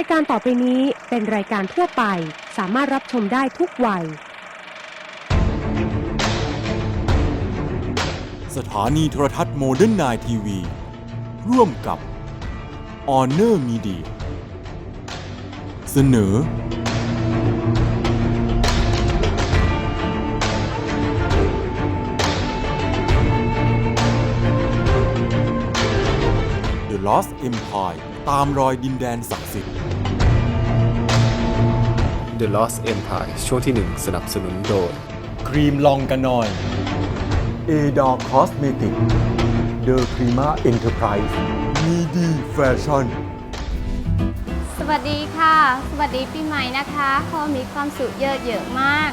ายการต่อไปนี้เป็นรายการทั่วไป สามารถรับชมได้ทุกวัย สถานีโทรทัศน์โมเดิร์นไนทีวี ร่วมกับ Honor Media เสนอ The Lost Empire ตามรอยดินแดนศักดิ์สิทธิ์ The Lost Empire ช่วงที่ 1 สนับสนุนโดย ครีมลองกันหน่อยเอดอคอสเมติกเดอครีมาเอ็นเตอร์ไพรส์มีดีแฟชั่นสวัสดีค่ะ สวัสดีปีใหม่นะคะขอมีความสุขเยอะเยอะๆมาก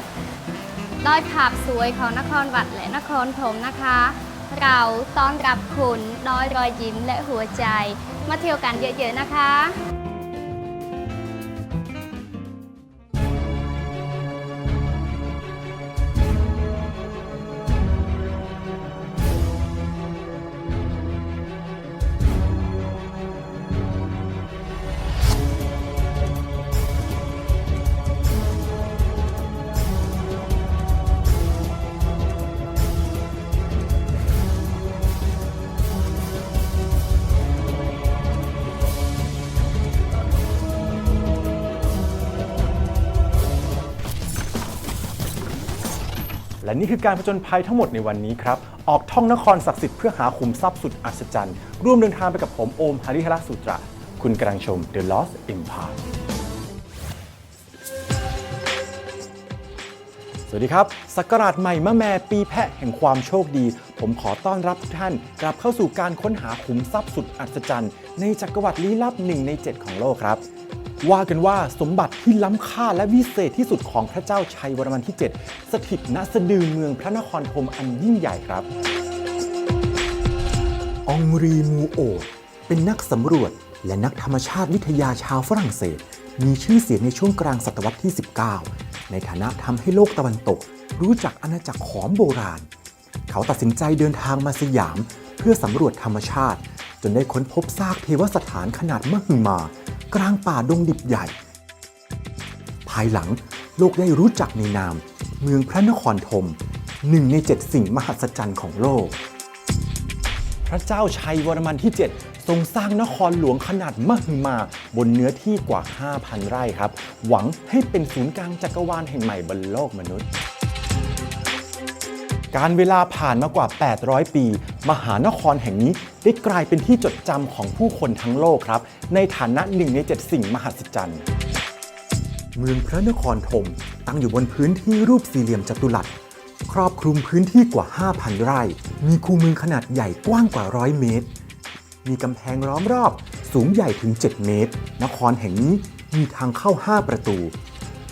ดอยผาบสวยของนครวัดและนครถมนะคะ เราต้อนรับคุณดอยรอยยิ้มและหัวใจ มาเที่ยวกันเยอะๆนะคะ และนี่คือการผจญภัยทั้งหมดในวันนี้ครับ ออกท่องนครศักดิ์สิทธิ์เพื่อหาขุมทรัพย์สุดอัศจรรย์ ร่วมเดินทางไปกับผมโอมฮาริฮระสุตราคุณกำลังชม The Lost Empire สวัสดีครับ สักราชใหม่มะแม่ปีแพะแห่งความโชคดี ผมขอต้อนรับทุกท่าน กลับเข้าสู่การค้นหาขุมทรัพย์สุดอัศจรรย์ ในจักรวรรดิลี้ลับหนึ่งใน 7 ของโลกครับ ว่ากันว่าสมบัติที่ล้ำค่าและวิเศษที่สุดของพระเจ้าชัยวรมันที่ 7 สถิตณสะดือเมืองพระนครธมอันยิ่งใหญ่ครับ องรีมูโอเป็นนักสำรวจและนักธรรมชาติวิทยาชาวฝรั่งเศส มีชื่อเสียงในช่วงกลางศตวรรษที่ 19 ในฐานะทำให้โลกตะวันตก รู้จักอาณาจักรขอมโบราณ เขาตัดสินใจเดินทางมาสยาม เพื่อสำรวจธรรมชาติ จนได้ค้นพบซากเทวสถานขนาดมหึมา กลางป่าดงดิบใหญ่ ภายหลังโลกได้รู้จักในนาม เมืองพระนครธมหนึ่งในเจ็ดสิ่งมหัศจรรย์ของโลก พระเจ้าชัยวรมันที่ 7 ทรงสร้างนครหลวงขนาดมหึมาบนเนื้อที่กว่า 5,000 ไร่ครับ หวังให้เป็นศูนย์กลางจักรวาลแห่งใหม่บนโลกมนุษย์การเวลาผ่านมากว่า 800 ปี มหานครแห่งนี้ได้กลายเป็นที่จดจำของผู้คนทั้งโลกครับ ในฐานะหนึ่งใน7สิ่งมหัศจรรย์ เมืองพระนครธมตั้งอยู่บนพื้นที่รูปสี่เหลี่ยมจัตุรัส ครอบคลุมพื้นที่กว่า 5,000 ไร่ มีคูเมืองขนาดใหญ่กว้างกว่า100เมตร มีกำแพงล้อมรอบสูงใหญ่ถึง 7 เมตร นครแห่งนี้มีทางเข้า 5 ประตู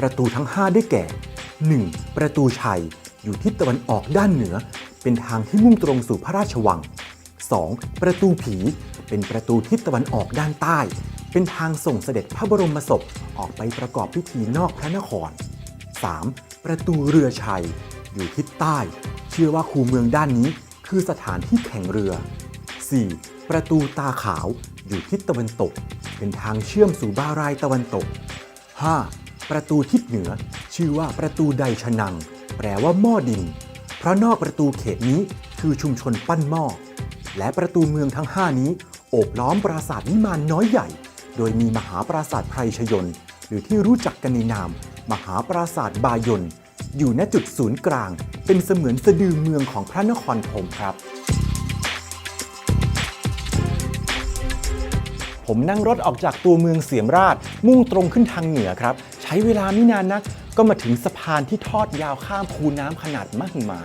ประตูทั้ง 5 ได้แก่ 1. ประตูชัย อยู่ทิศตะวันออกด้านเหนือ เป็นทางที่มุ่งตรงสู่พระราชวัง 2. ประตูผี เป็นประตูทิศตะวันออกด้านใต้ เป็นทางส่งเสด็จพระบรมศพออกไปประกอบพิธีนอกพระนคร 3. ประตูเรือชัย อยู่ทิศใต้ เชื่อว่าคูเมืองด้านนี้คือสถานที่แข่งเรือ 4. ประตูตาขาว อยู่ทิศตะวันตก เป็นทางเชื่อมสู่บารายตะวันตก 5. ประตูทิศเหนือ ชื่อว่าประตูใดชนัง แปลว่าหม้อดิน ราะนอกประตูเขตนี้คือชุมชนปั้นหม้อ และประตูเมืองทั้ง 5 นี้ โอบล้อมปราสาทวิมานน้อยใหญ่ โดยมีมหาปราสาทไพรชยน หรือที่รู้จักกันในนาม มหาปราสาทบายนอยู่ณจุดศูนย์กลาง เป็นเสมือนสะดือเมืองของพระนครธมครับ ผมนั่งรถออกจากตัวเมืองเสียมราช มุ่งตรงขึ้นทางเหนือครับ ใช้เวลาไม่นานนัก ก็มาถึงสะพานที่ทอดยาวข้ามคูน้ำขนาดมหึมา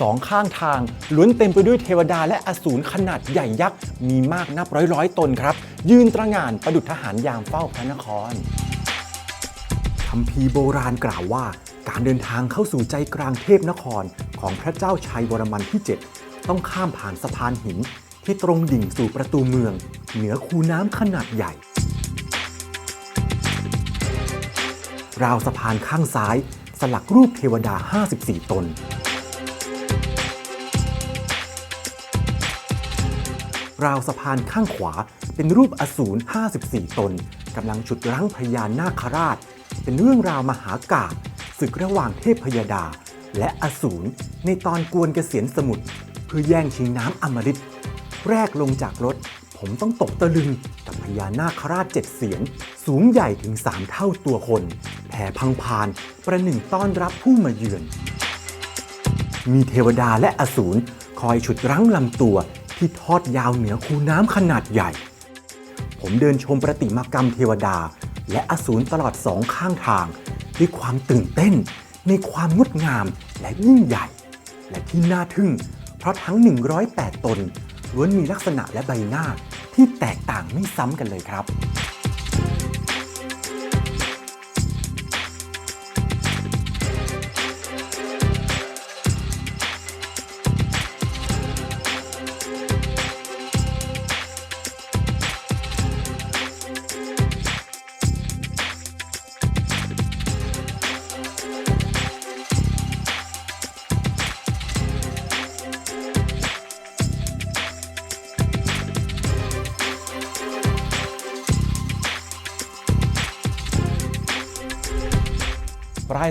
สองข้างทางล้วนเต็มไปด้วยเทวดาและอสูรขนาดใหญ่ยักษ์ มีมากนับร้อยร้อยๆตนครับ ยืนตระงานประดุจทหารยามเฝ้าพระนครคำพีโบราณกล่าวว่า การเดินทางเข้าสู่ใจกลางเทพนครของพระเจ้าชัยวรมันที่ 7 ต้องข้ามผ่านสะพานหิน ที่ตรงดิ่งสู่ประตูเมือง เหนือคูน้ำขนาดใหญ่ ราวสะพานข้างซ้าย สลักรูปเทวดา 54 ตน ราวสะพานข้างขวาเป็นรูปอสูร 54 ตนกำลังฉุดรั้งพญานาคราช เป็นเรื่องราวมหากาพย์ศึกระหว่างเทพพยดา และอสูรในตอนกวนเกษียณสมุทรเพื่อแย่งชิงน้ำอมฤต แรกลงจากรถ ผมต้องตกตะลึงกับพญานาคราชเจ็ดเสียน สูงใหญ่ถึงสามเท่าตัวคน แผ่พังพาน ประหนึ่งต้อนรับผู้มาเยือน มีเทวดาและอสูรคอยฉุดรั้งลำตัวที่ทอดยาวเหนือคูน้ำขนาดใหญ่ ผมเดินชมประติมากรรมเทวดา และอสูรตลอดสองข้างทาง ด้วยความตื่นเต้น ในความงดงามและยิ่งใหญ่ และที่น่าทึ่ง เพราะทั้ง 108 ตน ล้วนมีลักษณะและใบหน้าที่แตกต่างไม่ซ้ำกันเลยครับ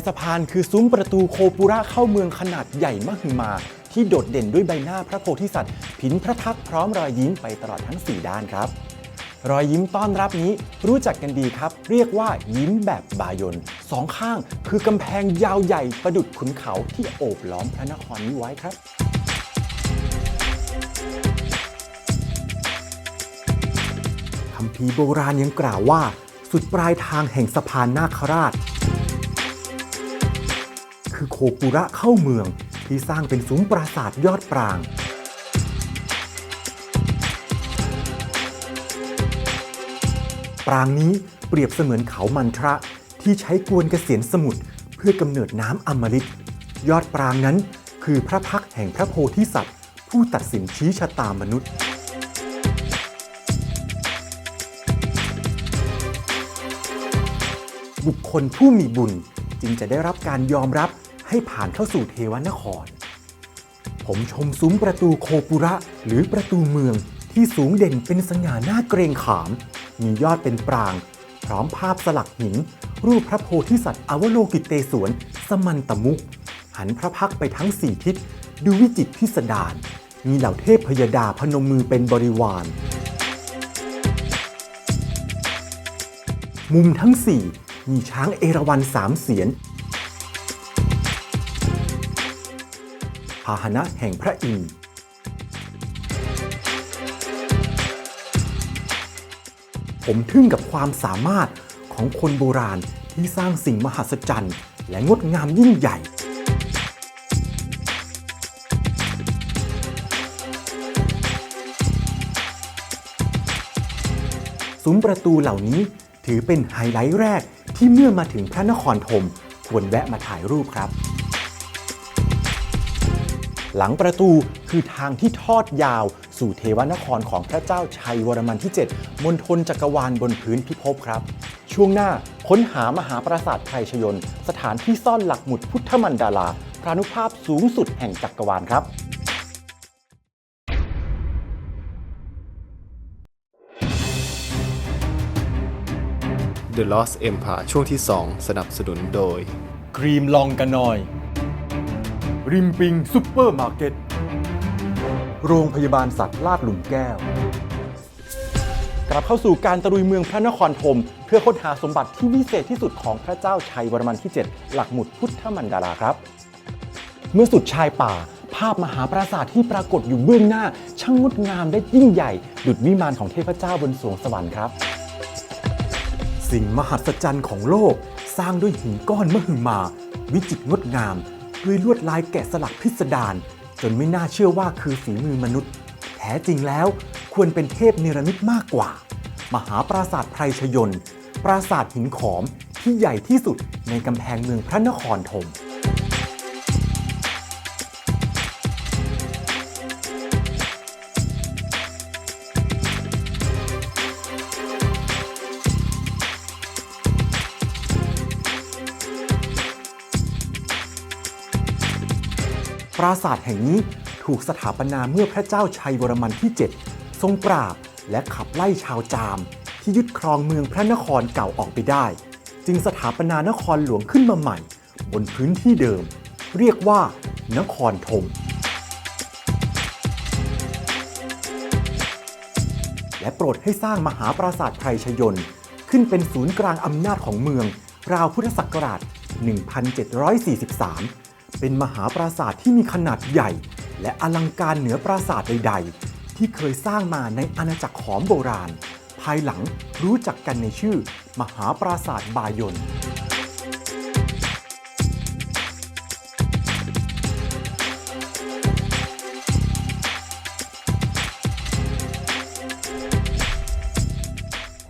สะพานคือซุ้มประตูโคปุระเข้าเมืองขนาดใหญ่มหึมา ที่โดดเด่นด้วยใบหน้าพระโพธิสัตว์ ผินพระพักษ์พร้อมรอยยิ้มไปตลอดทั้ง 4 ด้านครับ รอยยิ้มต้อนรับนี้รู้จักกันดีครับ เรียกว่ายิ้มแบบบายนสองข้างคือกำแพงยาวใหญ่ประดุดขุนเขาที่โอบล้อมพระนครนี้ไว้ครับคำพีโบราณยังกล่าวว่า สุดปลายทางแห่งสะพานนาคราช คือโคปุระเข้าเมือง ที่สร้างเป็นซุ้มปราสาทยอดปราง ปรางนี้เปรียบเสมือนเขามันทระที่ใช้กวนเกษียณสมุทรเพื่อกำเนิดน้ำอมฤตยอดปรางนั้นคือพระพักแห่งพระโพธิสัตว์ ผู้ตัดสินชี้ชะตามนุษย์บุคคลผู้มีบุญจึงจะได้รับการยอมรับ ให้ผ่านเข้าสู่เทวนคร ผมชมซุ้มประตูโคปุระหรือประตูเมืองที่สูงเด่นเป็นสง่าหน้าเกรงขาม มียอดเป็นปราง พร้อมภาพสลักหิน รูปพระโพธิสัตว์อวโลกิเตศวน สมันตมุก หันพระพักไปทั้งสี่ทิศ ดูวิจิตพิสดารมีเหล่าเทพพยดาพนมมือเป็นบริวาร มุมทั้งสี่มีช้างเอราวัณสามเสียน พาหนะแห่งพระอินทร์ผมทึ่งกับความสามารถของคนโบราณที่สร้างสิ่งมหัศจรรย์ และงดงามยิ่งใหญ่ ซุ้มประตูเหล่านี้ถือเป็นไฮไลท์แรกที่เมื่อมาถึงพระนครธมควรแวะมาถ่ายรูปครับ หลังประตูคือทางที่ทอดยาว สู่เทวนครของพระเจ้าชัยวรมันที่ 7 มณฑลจักรวาลบนพื้นพิภพครับ ช่วงหน้าค้นหามหาปราสาทไพรชยน สถานที่ซ่อนหลักหมุดพุทธมันดาราพรานุภาพสูงสุดแห่งจักรวาลครับ The Lost Empire ช่วงที่ 2 สนับสนุนโดย ครีมลองกันหน่อย ริมปิงซุปเปอร์มาร์เก็ต โรงพยาบาลสัตว์ลาดหลุมแก้ว กลับเข้าสู่การตะลุยเมืองพระนครธมเพื่อค้นหาสมบัติที่วิเศษที่สุดของพระเจ้าชัยวรมันที่ 7 หลักหมุดพุทธมันดาราครับ เมื่อสุดชายป่า ภาพมหาปราสาทที่ปรากฏอยู่เบื้องหน้า ช่างงดงามและยิ่งใหญ่ ดุจวิมานของเทพเจ้าบนสวงสวรรค์ครับ สิ่งมหัศจรรย์ของโลกสร้างด้วยหินก้อนมหึมา วิจิตรงดงาม ด้วยลวดลายแกะสลักพิสดารจนไม่น่าเชื่อว่าคือฝีมือมนุษย์ แท้จริงแล้วควรเป็นเทพเนรมิตมากกว่า มหาปราสาทไพรชยน ปราสาทหินขอมที่ใหญ่ที่สุดในกำแพงเมืองพระนครธม ราสาทแห่งนี้ถูกสถาปนาเมื่อพระเจ้าชัยวรมันที่7ททรงปราบและขับไล่ชาวจาม ที่ยึดครองเมืองพระนครเก่าออกไปได้ จึงสถาปนานครหลวงขึ้นมาใหม่ บนพื้นที่เดิม เรียกว่านครธมและโปรดให้สร้างมหาปราสาทไพรชยนขึ้นเป็นศูนย์กลางอำนาจของเมือง ราวพุทธศักราช 1743 เป็นมหาปราสาทที่มีขนาดใหญ่ และอลังการเหนือปราสาทใด ๆ ที่เคยสร้างมาในอาณาจักรขอมโบราณ ภายหลังรู้จักกันในชื่อ มหาปราสาทบายน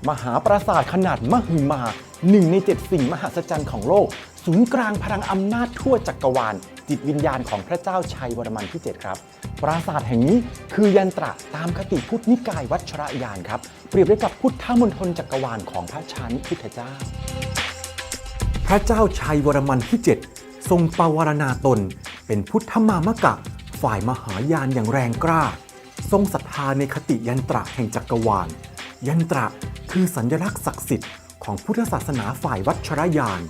มหาปราสาทขนาดมหึมาหนึ่งในเจ็ดสิ่งมหัศจรรย์ของโลก ศูนย์กลางพลังอำนาจทั่วจักรวาล จิตวิญญาณของพระเจ้าชัยวรมันที่ 7 ครับ ปราสาทแห่งนี้คือยันตระตามคติพุทธนิกายวัชรยานครับ เปรียบได้กับพุทธมณฑลจักรวาลของพระชานิพุทธเจ้า พระเจ้าชัยวรมันที่ 7 ทรงปวารณาตน เป็นพุทธมามกะ ฝ่ายมหายานอย่างแรงกล้า ทรงศรัทธาในคติยันตระแห่งจักรวาล ยันตระคือสัญลักษณ์ศักดิ์สิทธิ์ของพุทธศาสนาฝ่ายวัชรยาน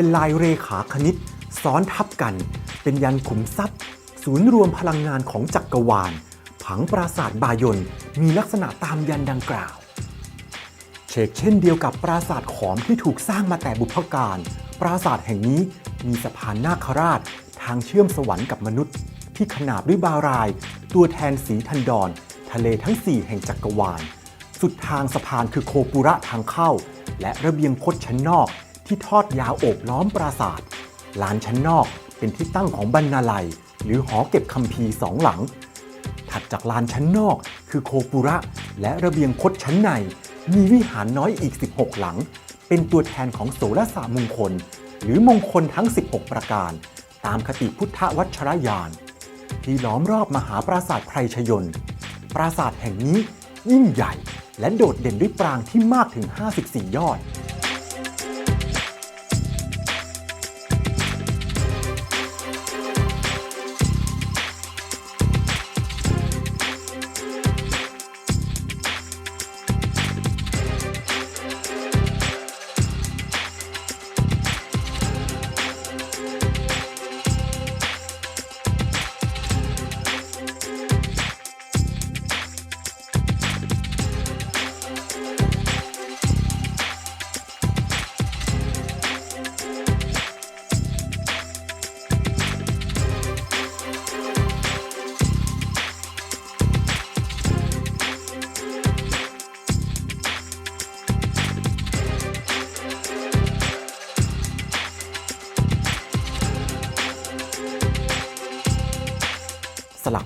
เป็นลายเรขาคณิต ซ้อนทับกัน เป็นยันขุมทรัพย์ ศูนย์รวมพลังงานของจักรวาล ผังปราสาทบายนมีลักษณะตามยันดังกล่าว เชกเช่นเดียวกับปราสาทขอมที่ถูกสร้างมาแต่บุพการ ปราสาทแห่งนี้มีสะพานนาคราช ทางเชื่อมสวรรค์กับมนุษย์ ที่ขนาบด้วยบาราย ตัวแทนสีทันดอนทะเลทั้ง 4 แห่งจักรวาล สุดทางสะพานคือโคปุระทางเข้า และระเบียงคดชั้นนอก ที่ทอดยาวโอบล้อมปราสาทลานชั้นนอกเป็นที่ตั้งของบรรณาลัย หรือหอเก็บคัมภีร์สองหลัง ถัดจากลานชั้นนอก คือโคปุระ และระเบียงคดชั้นใน มีวิหารน้อยอีก 16 หลัง เป็นตัวแทนของโสรสามงคล หรือมงคลทั้ง 16 ประการ ตามคติพุทธวัชรยาน ที่ล้อมรอบมหาปราสาทไพรชยน์ปราสาทแห่งนี้ยิ่งใหญ่ และโดดเด่นด้วยปรางที่มากถึง 54 ยอด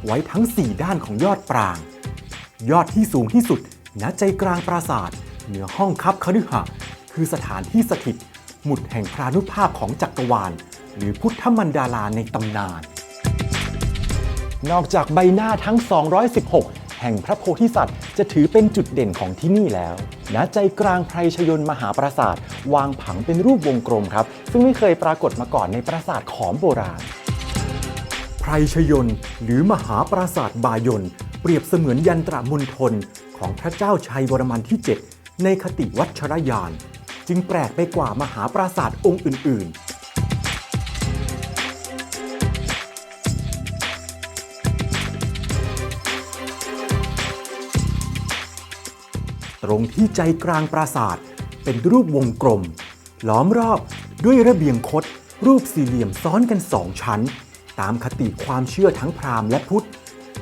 ไว้ทั้ง 4 ด้านของยอดปราง ยอดที่สูงที่สุดณใจกลางปราสาท เหนือห้องคับคฤหะคือสถานที่สถิต หมุดแห่งพรานุภาพของจักรวาล หรือพุทธมันดาลาในตำนาน นอกจากใบหน้าทั้ง 216 แห่งพระโพธิสัตว์ จะถือเป็นจุดเด่นของที่นี่แล้วณใจกลางไพรชยน์มหาปราสาท วางผังเป็นรูปวงกลมครับ ซึ่งไม่เคยปรากฏมาก่อนในปราสาทขอมโบราณ ไพรชยนหรือมหาปราสาทบายนเปรียบเสมือนยันตรมณฑลของพระเจ้าชัยวรมันที่ 7 ในคติวัชรยาน จึงแปลกไปกว่ามหาปราสาทองค์อื่น ๆตรงที่ใจกลางปราสาทเป็นรูปวงกลม ล้อมรอบด้วยระเบียงคด รูปสี่เหลี่ยมซ้อนกันสองชั้น ตามคติความเชื่อทั้งพราหมณ์และพุทธ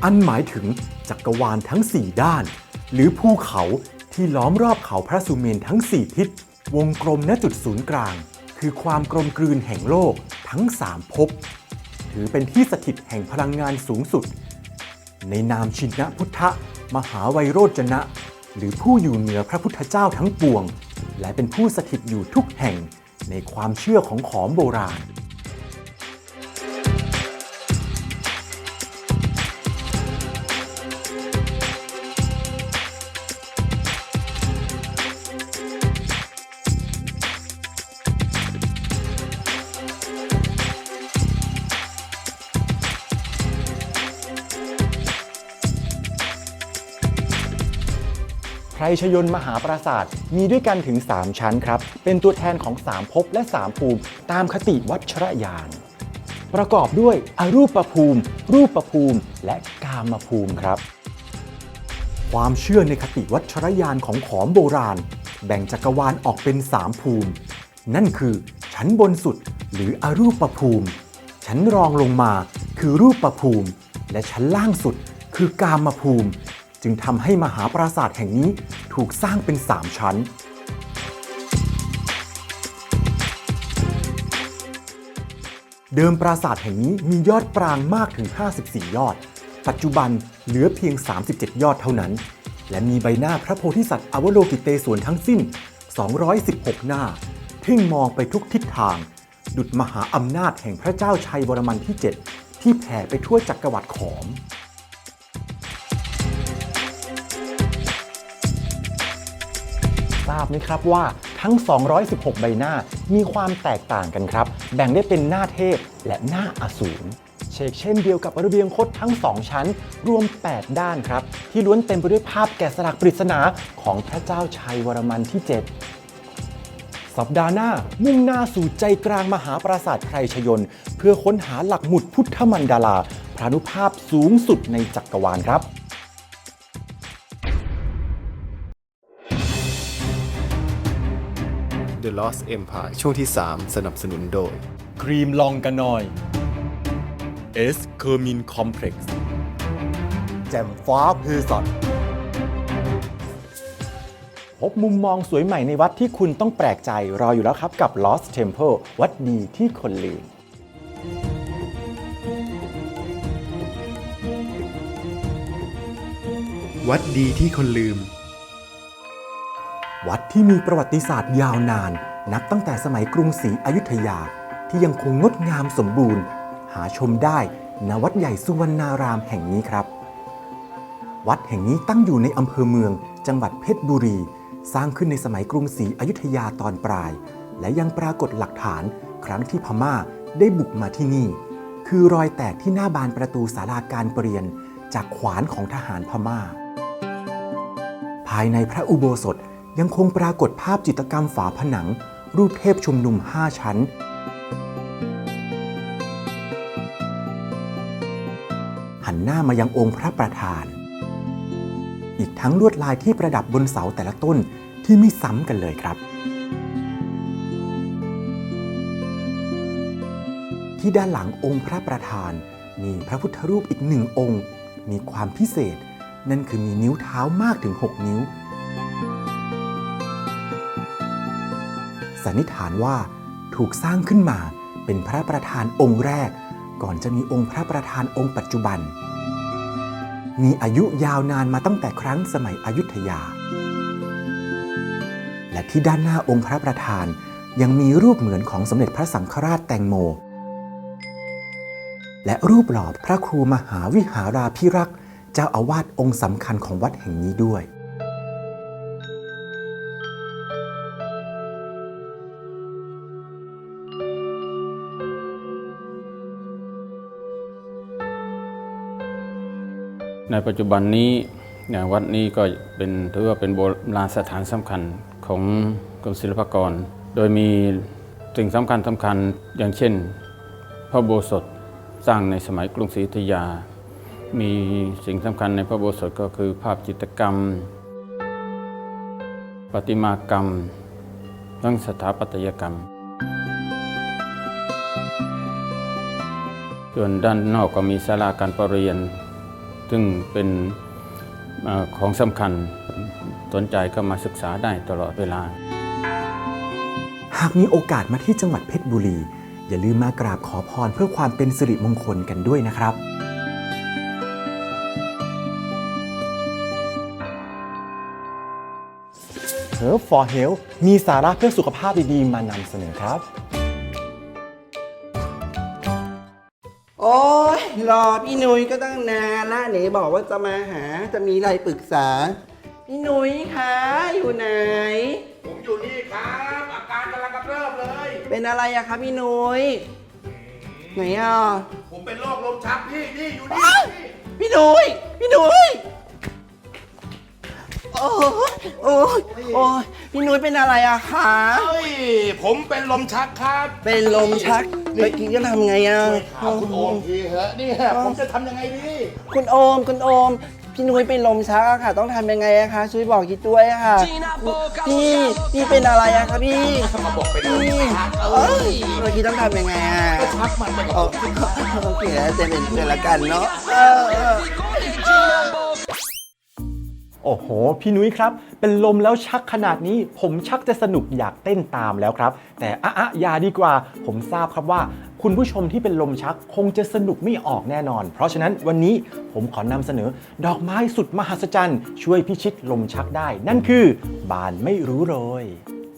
อันหมายถึงจักรวาลทั้ง 4 ด้าน หรือภูเขาที่ล้อมรอบเขาพระสุเมนทั้ง 4 ทิศ วงกลมณจุดศูนย์กลาง คือความกลมกลืนแห่งโลกทั้ง 3ภพถือเป็นที่สถิตแห่งพลังงานสูงสุด ในนามชินะพุทธมหาไวยโรจนะ หรือผู้อยู่เหนือพระพุทธเจ้าทั้งปวง และเป็นผู้สถิตอยู่ทุกแห่งในความเชื่อของขอมโบราณ ชยนต์มหาปราศาสตร์มีด้วยกันถึง 3 ชั้นครับ เป็นตัวแทนของ 3ภพและ 3 ภูมิ ตามคติวัชรยาน ประกอบด้วยอรูปภูมิ รูปภูมิ และกามภูมิครับ ความเชื่อในคติวัชรยานของขอมโบราณ แบ่งจักรวาลออกเป็น 3 ภูมิ นั่นคือชั้นบนสุดหรืออรูปภูมิ ชั้นรองลงมาคือรูปภูมิ และชั้นล่างสุดคือกามภูมิ จึงทำให้มหาปราสาทแห่งนี้ถูกสร้างเป็น 3 ชั้น เดิมปราสาทแห่งนี้มียอดปรางมากถึง 54 ยอด ปัจจุบันเหลือเพียง 37 ยอดเท่านั้น และมีใบหน้าพระโพธิสัตว์อวโลกิเตศวนทั้งสิ้น 216 หน้าเพ่งมองไปทุกทิศทาง ดุจมหาอำนาจแห่งพระเจ้าชัยวรมันที่ 7 ที่แผ่ไปทั่วจักรวรรดิขอมาบไหมครับว่าทั้ง 216 ใบหน้ามีความแตกต่างกันครับ แบ่งได้เป็นหน้าเทพและหน้าอสูรเชกเช่นเดียวกับระเบียงคดทั้ง 2 ชั้น รวม 8 ด้านครับ ที่ล้วนเต็มไปด้วยภาพแกะสลักปริศนาของพระเจ้าชัยวรมันที่ 7สัปดาห์หน้ามุ่งหน้าสู่ใจกลางมหาปราสาทไพรชยน เพื่อค้นหาหลักหมุดพุทธมันดาลาพรานุภาพสูงสุดในจักรวาลครับ The Lost Empire ช่วงที่ 3 สนับสนุนโดย ครีมลองกันหน่อยเอสเคอร์มินคอมเพล็กซ์แจ่มฟ้าเพสัตพบมุมมองสวยใหม่ในวัดที่คุณต้องแปลกใจรออยู่แล้วครับกับ Lost Temple วัดดีที่คนลืม วัดดีที่คนลืม วัดที่มีประวัติศาสตร์ยาวนาน นับตั้งแต่สมัยกรุงศรีอยุธยา ที่ยังคงงดงามสมบูรณ์ หาชมได้ณวัดใหญ่สุวรรณารามแห่งนี้ครับ วัดแห่งนี้ตั้งอยู่ในอำเภอเมือง จังหวัดเพชรบุรี สร้างขึ้นในสมัยกรุงศรีอยุธยาตอนปลาย และยังปรากฏหลักฐานครั้งที่พม่าได้บุกมาที่นี่ คือรอยแตกที่หน้าบานประตูศาลาการเปลี่ยน จากขวานของทหารพม่า ภายในพระอุโบสถ ยังคงปรากฏภาพจิตรกรรมฝาผนัง รูปเทพชุมนุม 5 ชั้น หันหน้ามายังองค์พระประธาน อีกทั้งลวดลายที่ประดับบนเสาแต่ละต้นที่ไม่ซ้ำกันเลยครับ ที่ด้านหลังองค์พระประธาน มีพระพุทธรูปอีกหนึ่งองค์ มีความพิเศษ นั่นคือมีนิ้วเท้ามากถึง 6 นิ้ว สันนิษฐานว่าถูกสร้างขึ้นมาเป็นพระประธานองค์แรก ก่อนจะมีองค์พระประธานองค์ปัจจุบัน มีอายุยาวนานมาตั้งแต่ครั้งสมัยอยุธยา และที่ด้านหน้าองค์พระประธานยังมีรูปเหมือนของสมเด็จพระสังฆราชแตงโม และรูปหล่อพระครูมหาวิหาราภิรักษ์เจ้าอาวาสองค์สำคัญของวัดแห่งนี้ด้วย ในปัจจุบันนี้วัดนี้ก็เป็นถือว่าเป็นโบราณสถานสำคัญของกรมศิลปากร โดยมีสิ่งสำคัญสำคัญอย่างเช่น พระโบสถสร้างในสมัยกรุงศรีอยุธยา มีสิ่งสำคัญในพระโบสถก็คือภาพจิตรกรรม ประติมากรรมทั้งสถาปัตยกรรม ส่วนด้านนอกก็มีศาลาการประเรียน ซึ่งเป็นเออของสำคัญสนใจก็มาศึกษาได้ตลอดเวลา หากมีโอกาสมาที่จังหวัดเพชรบุรี อย่าลืมมากราบขอพรเพื่อความเป็นสิริมงคลกันด้วยนะครับ h e r b for Health มีสาระเพื่อสุขภาพดีๆมานำเสนอครับ รอพี่นุ้ยก็ตั้งนานละไหนบอกว่าจะมาหาจะมีอะไรปรึกษา พี่นุ้ยคะอยู่ไหน ผมอยู่นี่ครับ อาการกำลังกำเริบเลย เป็นอะไรอะคะพี่นุ้ยไหนอะผมเป็นโรคลมชักพี่นี่อยู่นี่อ้าวพี่นุ้ยพี่นุ้ย โโอ้ยโอ้ยโอ้ยพี่นุ้ยเป็นอะไรอะคะ เฮ้ย ผมเป็นลมชักครับเป็นลมชักเมื่อกี้ก็ทำไงอะถามคุณโอมทีเหอะนี่ผมจะทำยังไงดีคุณโอม คุณโอม พี่นุ้ยเป็นลมชักอะค่ะ ต้องทำยังไงอะคะช่วยบอกกิ๊ดด้วยอะค่ะ พี่พี่เป็นอะไรอะคะพี่มาบอกเป็นลมพี่ชักเอ้ยเมื่อกี้ต้องทำยังไงอะชักมันไปโอโอเคเจะเป็นเดือนละกันเนาะเออเออ โอ้โห พี่นุ้ยครับ เป็นลมแล้วชักขนาดนี้ ผมชักจะสนุกอยากเต้นตามแล้วครับ แต่อะอะอย่าดีกว่า ผมทราบครับว่า คุณผู้ชมที่เป็นลมชักคงจะสนุกไม่ออกแน่นอน เพราะฉะนั้นวันนี้ผมขอนำเสนอ ดอกไม้สุดมหัศจรรย์ ช่วยพิชิตลมชักได้ นั่นคือบานไม่รู้โรย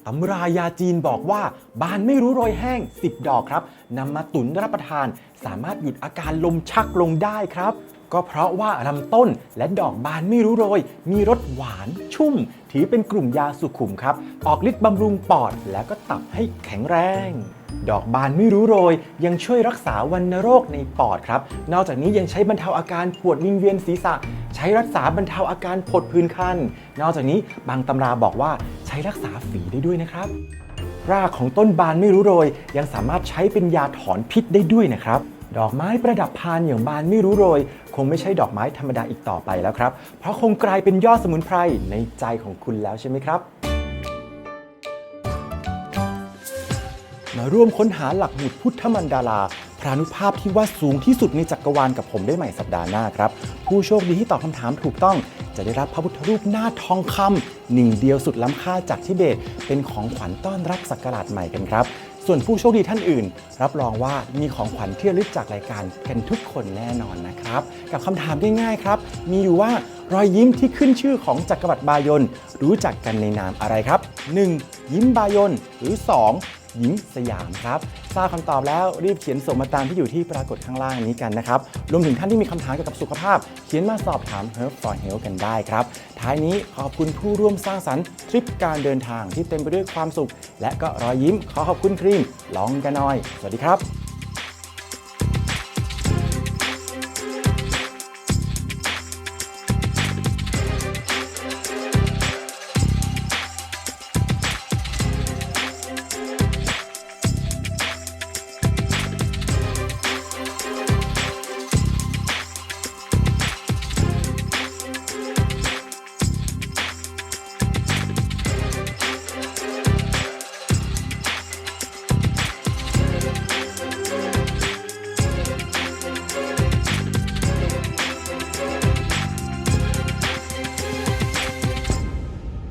ตำรายาจีนบอกว่า บานไม่รู้โรยแห้ง 10 ดอกครับนำมาตุนรับประทาน สามารถหยุดอาการลมชักลงได้ครับ ก็เพราะว่าลำต้นและดอกบานไม่รู้โรย มีรสหวานชุ่ม ถือเป็นกลุ่มยาสุขุมครับ ออกฤทธิ์บำรุงปอดและก็ตับให้แข็งแรง ดอกบานไม่รู้โรย ยังช่วยรักษาวัณโรคในปอดครับ นอกจากนี้ยังใช้บรรเทาอาการปวดวิงเวียนศีรษะ ใช้รักษาบรรเทาอาการผดพื้นคัน นอกจากนี้บางตำราบอกว่าใช้รักษาฝีได้ด้วยนะครับรากของต้นบานไม่รู้โรย ยังสามารถใช้เป็นยาถอนพิษได้ด้วยนะครับ ดอกไม้ประดับพานอย่างบานไม่รู้โรย คงไม่ใช่ดอกไม้ธรรมดาอีกต่อไปแล้วครับ เพราะคงกลายเป็นยอดสมุนไพรในใจของคุณแล้วใช่ไหมครับ มาร่วมค้นหาหลักหมุดพุทธมันดาราพรานุภาพที่ว่าสูงที่สุดในจักรวาลกับผมได้ใหม่สัปดาห์หน้าครับ ผู้โชคดีที่ตอบคำถามถูกต้อง จะได้รับพระพุทธรูปหน้าทองคำหนึ่งเดียวสุดล้ำค่าจากทิเบต เป็นของขวัญต้อนรับศักราชใหม่กันครับ ส่วนผู้โชคดีท่านอื่น รับรองว่ามีของขวัญที่ระลึกจากรายการกันทุกคนแน่นอนนะครับ กับคำถามง่ายๆครับ มีอยู่ว่ารอยยิ้มที่ขึ้นชื่อของจักรวรรดิบายนรู้จักกันในนามอะไรครับ 1. ยิ้มบายนหรือ 2. ยิ้มสยามครับทราบคำตอบแล้วรีบเขียนส่งมาตามที่อยู่ที่ปรากฏข้างล่างนี้กันนะครับรวมถึงท่านที่มีคำถามเกี่ยวกับสุขภาพ เขียนมาสอบถาม Herb for Health กันได้ครับ ท้ายนี้ขอบคุณผู้ร่วมสร้างสรรค์ทริปการเดินทางที่เต็มไปด้วยความสุข และก็รอยยิ้มขอขอบคุณครีมลองกันหน่อย สวัสดีครับ